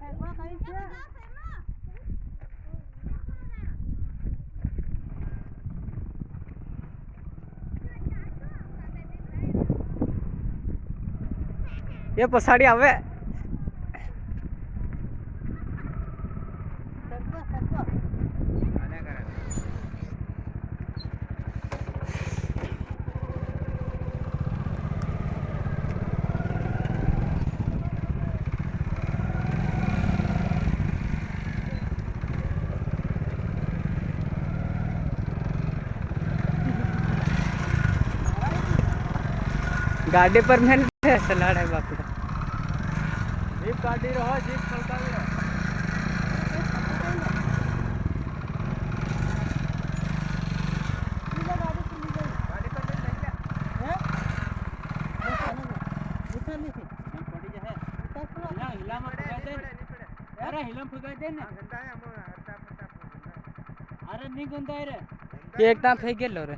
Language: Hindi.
phải qua cái chưa ये पसाड़ी आवे सरको सरको गाड़ी पर मैं है तो सलाड है बाप का जीप गाड़ी रहो जीप चलता भी रहो। अरे नहीं गुंदा रे। एक दाम फेंक लो रे।